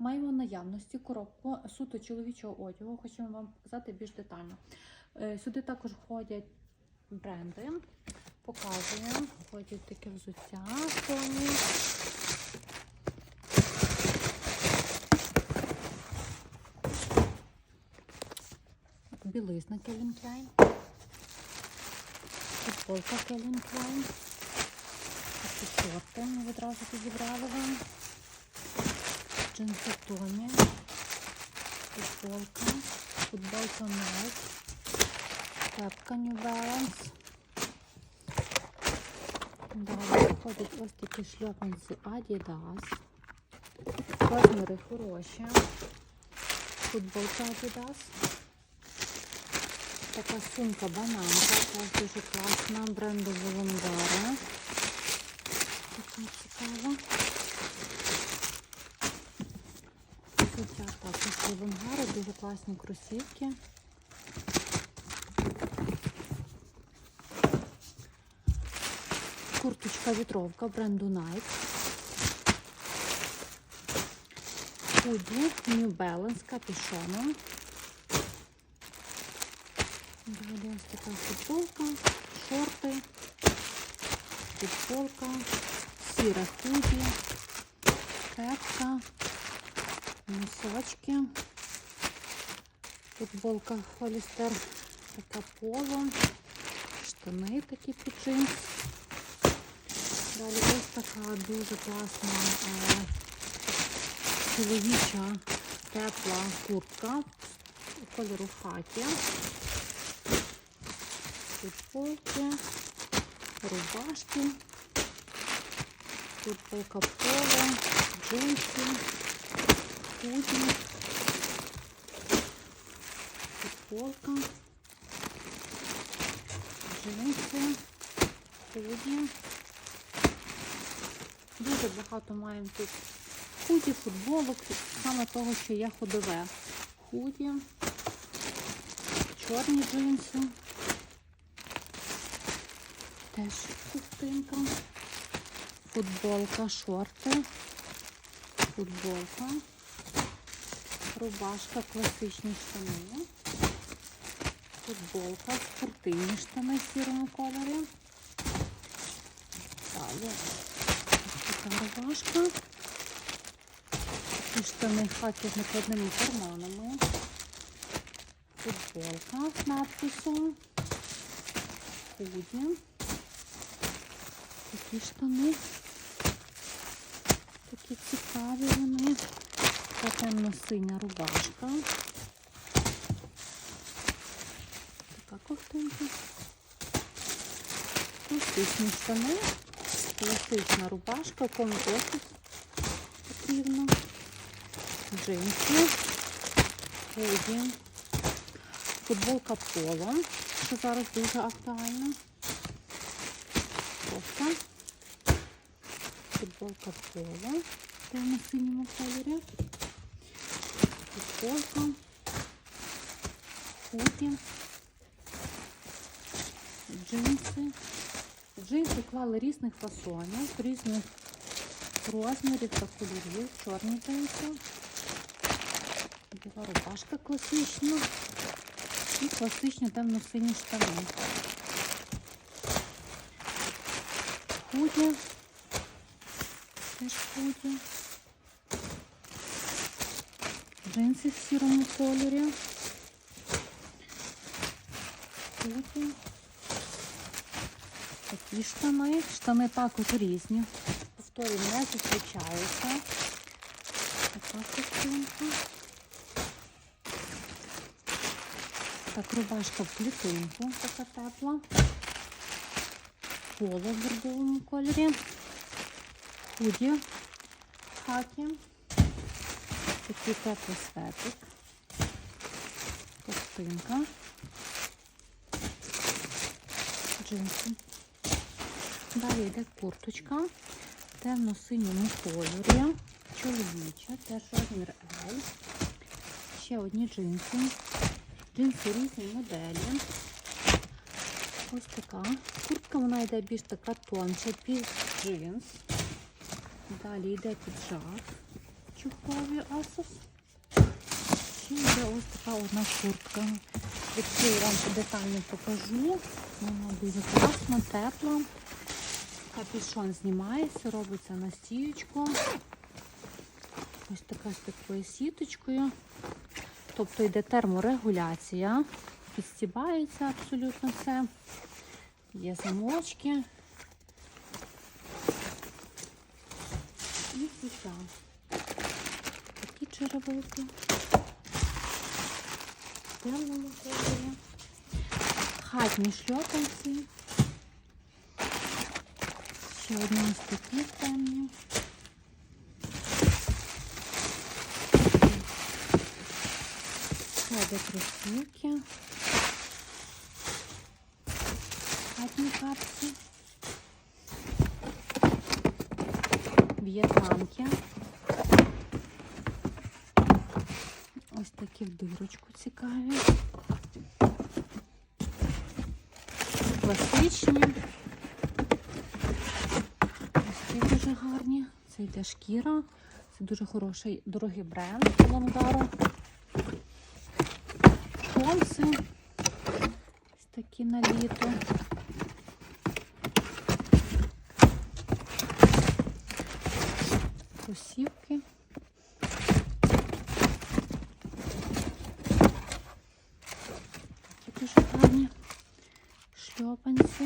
Маємо наявності коробку суто чоловічого одягу. Хочемо вам показати більш детально. Е, Сюди також входять бренди. Показуємо. Входять таке взуття Sony. Білизна Calvin Klein. Футболка Calvin Klein. Шорти ми відразу підібрали вам. Джинси Томі. Футболка. Футболка Nike. Кепка New Balance. Далі виходять ось такі шльопанці Adidas. Розміри хороші. Футболка Adidas. Така сумка бананка, теж дуже класна, бренду Волондара. Така цікава. Взуття також Волондара, дуже класні кросівки. Курточка вітровка бренду Nike. Худі New Balance з капюшоном. Така футболка, шорти, футболка, сіра худі, кепка, носочки, футболка Холістер, така штани такі під джинс. Далі ось така дуже класна е, чоловіча тепла куртка кольору хакі. Футболки, рубашки, футболка поло, джинси, худі, футболка, джинси, худі. Дуже багато маємо тут худі, футболок, саме того, що є ходове. Худі, чорні джинси. Теж ковтинка, футболка, шорти, футболка, рубашка, класичні штани, футболка, спортивні штани в сірому. Далі така рубашка. Такі штани хакі з накладними карманами. Футболка з надписом. Худі такі штани. Такі цікаві вони. Та темно-синя рубашка. Така ковтинка. Класичні штани. Класична рубашка, кому офіс потрібно. Джинси. Худі. Футболка поло, що зараз дуже актуально кофта, футболка поло в темно-синьому кольорі, футболка, худі, джинси. Джинси клали різних фасонів, різних розмірів та кольорів, чорні джинси, біла рубашка класична і класичні темно-сині штани. худі. Теж худі. Джинси в сірому кольорі. Худі. Такі штани. Штани також різні. Повторюю, не зустрічаються. Така костюмка. Так, рубашка в клітинку, така тепла поло в бордовому кольорі, худі хакі, такий теплий светик, ковтинка, джинси. Далі йде курточка темно-синьому кольорі, чоловіча, теж розмір L. Ще одні джинси. Джинси різні моделі. Ось така. Куртка вона йде більш така тонша, під джинс. Далі йде піджак чухові Asos. І йде ось така одна куртка. Відкрию вам детально покажу. Вона дуже класна, тепла. Капюшон знімається, робиться на стіючку. Ось така з такою сіточкою. Тобто йде терморегуляція. Підстібається абсолютно все. Є замочки. І взуття. Такі черевики. В темному кольорі. Хатні шльопанці. Ще одні ось такі темні. Це до кросівки. Хатні капці. В'єтнамки. Ось такі в дирочку цікаві. Класичні. Ось ці дуже гарні. Це йде шкіра. Це дуже хороший, дорогий бренд Лонгаро. Томси. Ось такі на літо. Кросівки. Такі дуже гарні шльопанці.